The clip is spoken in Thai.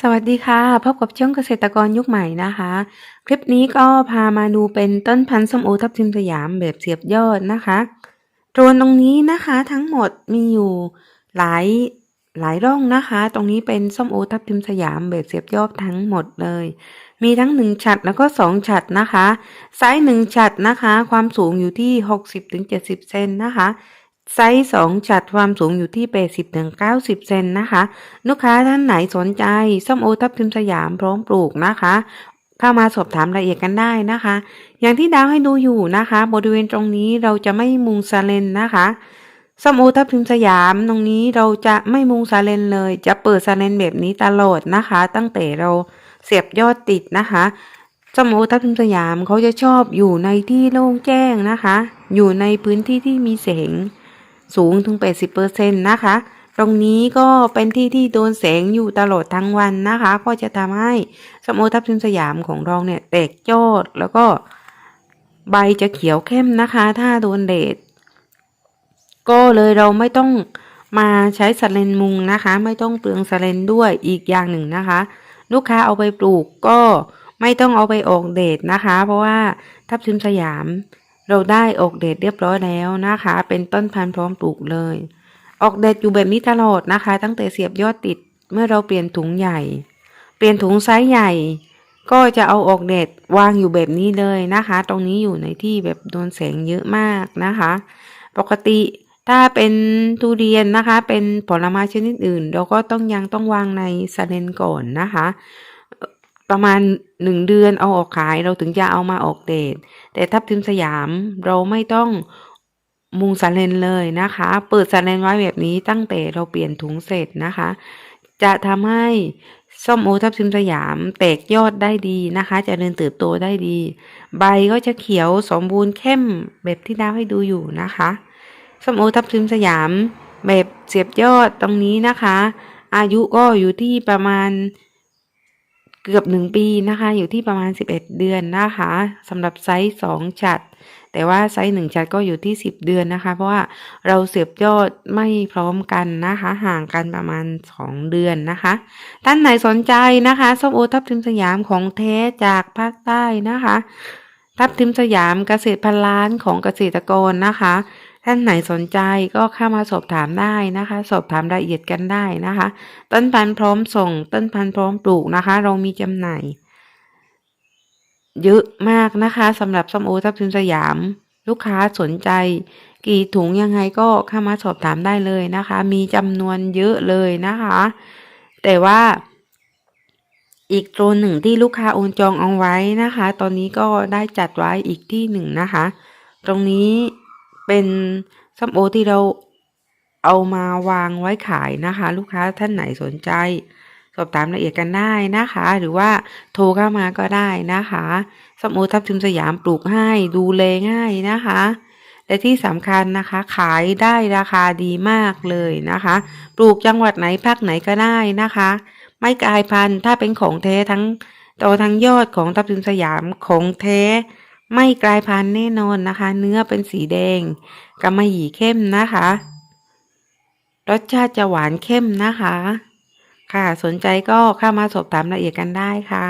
สวัสดีค่ะ พบกับช่องเกษตรกรยุคใหม่นะคะ คลิปนี้ก็พามาดูเป็นต้นพันธุ์ส้มโอทับทิมสยามแบบเสียบยอดนะคะโดรนตรงนี้นะคะทั้งหมดมีอยู่หลายหลายร่องนะคะ ตรงนี้เป็นส้มโอทับทิมสยามแบบเสียบยอดทั้งหมดเลย มีทั้งหนึ่งฉัดแล้วก็สองฉัดนะคะไซส์หนึ่งฉัดนะคะ ความสูงอยู่ที่60-70เซนนะคะ ไซส์สองฉัดความสูงอยู่ที่ 80-90 เซนนะคะ ลูกค้าท่านไหนสนใจส้มโอทับทิมสยามพร้อมปลูกนะคะ เข้ามาสอบถามรายละเอียดกันได้นะคะ อย่างที่ดาวให้ดูอยู่นะคะ บริเวณตรงนี้เราจะไม่มุงซาเลนนะคะส้มโอทับทิมสยามตรงนี้เราจะไม่มุงซาเลนเลย จะเปิดซาเลนแบบนี้ตลอดนะคะ ตั้งแต่เราเสียบยอดติดนะคะส้มโอทับทิมสยามเขาจะชอบอยู่ในที่โล่งแจ้งนะคะ อยู่ในพื้นที่ที่มีแสง สูงถึง 80%นะคะ ตรงนี้ก็เป็นที่ที่โดนแสงอยู่ตลอดทั้งวันนะคะ ก็จะทำให้สมโอทับทิมสยามของเราเนี่ยแตกยอดแล้วก็ใบจะเขียวเข้มนะคะ ถ้าโดนแดดก็เลยเราไม่ต้องมาใช้สเลนมุงนะคะ ไม่ต้องเปลืองสเลนด้วยอีกอย่างหนึ่งนะคะ ลูกค้าเอาไปปลูกก็ไม่ต้องเอาไปออกเดดนะคะ เพราะว่าทับทิมสยาม เราได้ออกเดดเรียบร้อยแล้วนะคะ เป็นต้นพันธุ์พร้อมปลูกเลย ออกเดดอยู่แบบนี้ตลอดนะคะ ตั้งแต่เสียบยอดติดเมื่อเราเปลี่ยนถุงใหญ่ เปลี่ยนถุงไซส์ใหญ่ ก็จะเอาออกเดดวางอยู่แบบนี้เลยนะคะ ตรงนี้อยู่ในที่แบบโดนแสงเยอะมากนะคะ ปกติถ้าเป็นทุเรียนนะคะ เป็นผลไม้ชนิดอื่น เราก็ต้องยังต้องวางในสเลนก่อนนะคะ ประมาณหนึ่งเดือนเอาออกขายเราถึงจะเอามาออกเดทแต่ทับทิมสยามเราไม่ต้องมุงสาเลนเลยนะคะ เปิดสาเลนไว้แบบนี้ตั้งแต่เราเปลี่ยนถุงเสร็จนะคะ จะทำให้ส้มโอทับทิมสยามแตกยอดได้ดีนะคะจะเริญเติบโตได้ดี ใบก็จะเขียวสมบูรณ์เข้มแบบที่ดาวให้ดูอยู่นะคะส้มโอทับทิมสยามแบบเสียบยอดตรงนี้นะคะ อายุก็อยู่ที่ประมาณ เกือบหนึ่งปีนะคะ อยู่ที่ประมาณ 11 เดือนนะคะสำหรับไซส์สองฉัด แต่ว่าไซส์หนึ่งฉัดก็อยู่ที่ 10 เดือนนะคะ เพราะว่าเราเสียบยอดไม่พร้อมกันนะคะ ห่างกันประมาณ 2 เดือนนะคะ ท่านไหนสนใจนะคะส้มโอทับทิมสยามของแท้จากภาคใต้นะคะ ทับทิมสยามเกษตรพันล้านของเกษตรกรนะคะ ท่านไหนสนใจก็เข้ามาสอบถามได้นะคะ สอบถามรายละเอียดกันได้นะคะ ต้นพันธุ์พร้อมส่ง ต้นพันธุ์พร้อมปลูกนะคะ เรามีจำหน่ายเยอะมากนะคะสำหรับส้มโอทับทิมสยาม ลูกค้าสนใจ กี่ถุงยังไงก็เข้ามาสอบถามได้เลยนะคะ มีจำนวนเยอะเลยนะคะ แต่ว่าอีกตัวหนึ่งที่ลูกค้าโอนจองเอาไว้นะคะ ตอนนี้ก็ได้จัดไว้อีกที่หนึ่งนะคะ ตรงนี้ เป็นส้มโอที่เราเอามาวางไว้ขายนะคะ ลูกค้าท่านไหนสนใจ สอบถามรายละเอียดกันได้นะคะ หรือว่าโทรเข้ามาก็ได้นะคะส้มโอทับทิมสยามปลูกให้ดูแลง่ายนะคะและที่สำคัญนะคะ ขายได้ราคาดีมากเลยนะคะ ปลูกจังหวัดไหนภาคไหนก็ได้นะคะ ไม่กลายพันธุ์ถ้าเป็นของแท้ทั้งตัวทั้งยอดของทับทิมสยามของแท้ ไม่กลายพันธุ์แน่นอนนะคะ เนื้อเป็นสีแดงกำมะหยี่เข้มนะคะ รสชาติจะหวานเข้มนะคะ ค่ะสนใจก็เข้ามาสอบถามรายละเอียดกันได้ค่ะ